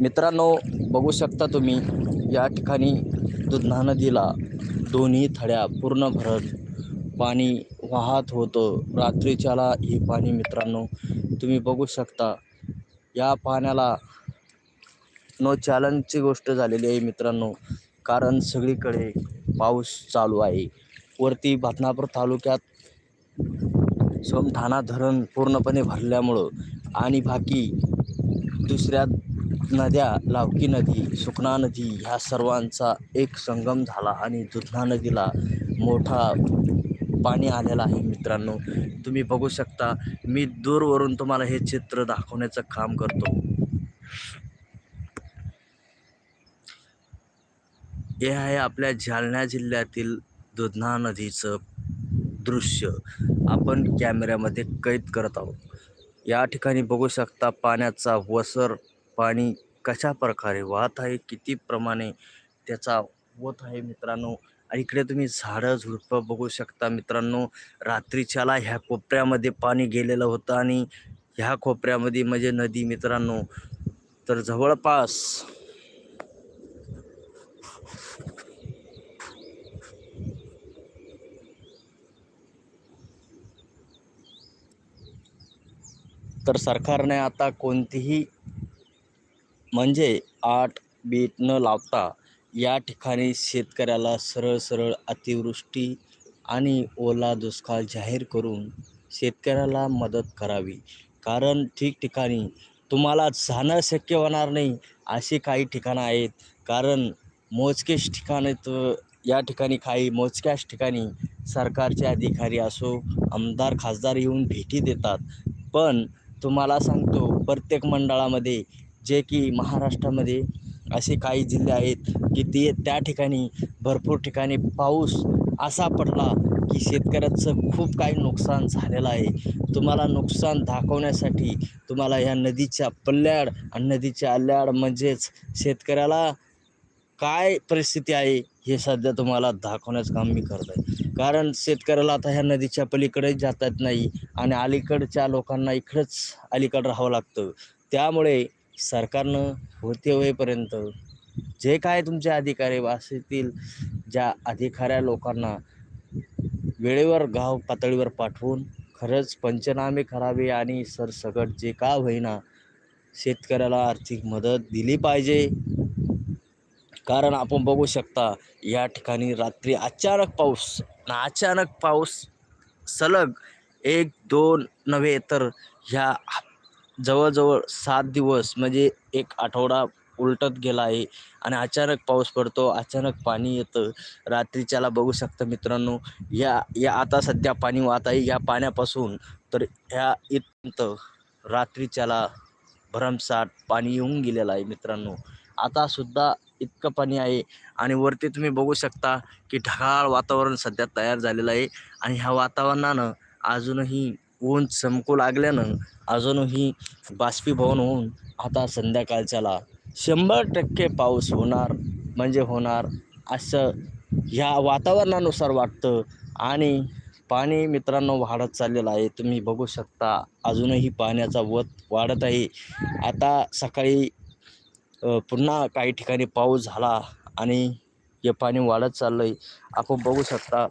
मित्रांनो बघू शकता तुम्ही या ठिकाणी दुधना नदीला दोन्ही थड्या पूर्ण भरत पाणी वाहत होतं. रात्रीच्याला हे पाणी मित्रांनो तुम्ही बघू शकता. या पाण्याला नो चॅलेंजची गोष्ट झालेली आहे मित्रांनो कारण सगळीकडे पाऊस चालू आहे. वरती भातनापूर तालुक्यात सोमठाणा धरण पूर्णपणे भरल्यामुळं आणि बाकी दुसऱ्या नद्या लावकी नदी सुकणा नदी ह्या सर्वांचा एक संगम झाला आणि दुधना नदीला मोठा पाणी आलेलं आहे मित्रांनो. तुम्ही बघू शकता मी दूरवरून तुम्हाला हे चित्र दाखवण्याचं काम करतो. हे आहे आपल्या जालना जिल्ह्यातील दुधना नदीचं दृश्य. आपण कॅमेऱ्यामध्ये कैद करत आहोत. या ठिकाणी बघू शकता पाण्याचा वसर पाणी कशा प्रकारे वाहत आहे किती प्रमाणे त्याचा होत आहे मित्रांनो? इकडे तुम्ही झाडं झुडपं बघू शकता मित्रांनो. रात्रीच्याला ह्या कोपऱ्यामध्ये पाणी गेलेलं होतं आणि ह्या कोपऱ्यामध्ये म्हणजे नदी मित्रांनो. तर जवळपास तर सरकारने आता कोणतीही म्हणजे आठ बीट न लावता या ठिकाणी शेतकऱ्याला सरळ सरळ अतिवृष्टी आणि ओला दुष्काळ जाहीर करून शेतकऱ्याला मदत करावी. कारण ठिकठिकाणी तुम्हाला जाणं शक्य होणार नाही अशी काही ठिकाणं आहेत. कारण मोजकेच ठिकाणं तर या ठिकाणी काही मोजक्याच ठिकाणी सरकारचे अधिकारी असो आमदार खासदार येऊन भेटी देतात. पण तुम्हाला सांगतो प्रत्येक मंडळामध्ये जे की महाराष्ट्रामध्ये असे काही जिल्हे आहेत की ते त्या ठिकाणी भरपूर ठिकाणी पाऊस असा पडला की शेतकऱ्याचं खूप काही नुकसान झालेलं आहे. तुम्हाला नुकसान दाखवण्यासाठी तुम्हाला ह्या नदीच्या पल्ल्याड आणि नदीच्या आल्याड म्हणजेच शेतकऱ्याला काय परिस्थिती आहे हे सध्या तुम्हाला दाखवण्याचं काम मी करत आहे. कारण शेतकऱ्याला आता ह्या नदीच्या पलीकडे जाता येत नाही आणि अलीकडच्या लोकांना इकडंच अलीकडं राहावं लागतं. त्यामुळे सरकारनं होते होईपर्यंत जे काय तुमचे अधिकारी असतील ज्या अधिकाऱ्या लोकांना वेळेवर गाव पातळीवर पाठवून खरंच पंचनामे करावे आणि सरसकट जे का होईना शेतकऱ्याला आर्थिक मदत दिली पाहिजे. कारण आपण बघू शकता या ठिकाणी रात्री अचानक पाऊस अचानक पाऊस सलग एक दोन नव्हे तर ह्या जवळजवळ सात दिवस म्हणजे एक आठवडा उलटत गेला आहे आणि अचानक पाऊस पडतो अचानक पाणी येतं. रात्रीच्याला बघू शकता मित्रांनो या या आता सध्या पाणी वाहत आहे. या पाण्यापासून तर ह्या इथं रात्रीच्याला भरमसाठ पाणी येऊन गेलेलं आहे मित्रांनो. आता सुद्धा इतकं पाणी आहे आणि वरती तुम्ही बघू शकता की ढगाळ वातावरण सध्या तयार झालेलं आहे आणि ह्या वातावरणानं अजूनही ऊन चमकू लागल्यानं अजूनही बाष्पीभवन होऊन आता संध्याकाळच्याला शंभर टक्के पाऊस होणार म्हणजे होणार असं ह्या वातावरणानुसार वाटतं. आणि पाणी मित्रांनो वाढत चाललेलं आहे. तुम्ही बघू शकता अजूनही पाण्याचा वत वाढत आहे. आता सकाळी पुन्हा काही ठिकाणी पाऊस झाला आणि हे पाणी वाढत चाललं आहे आपण बघू शकता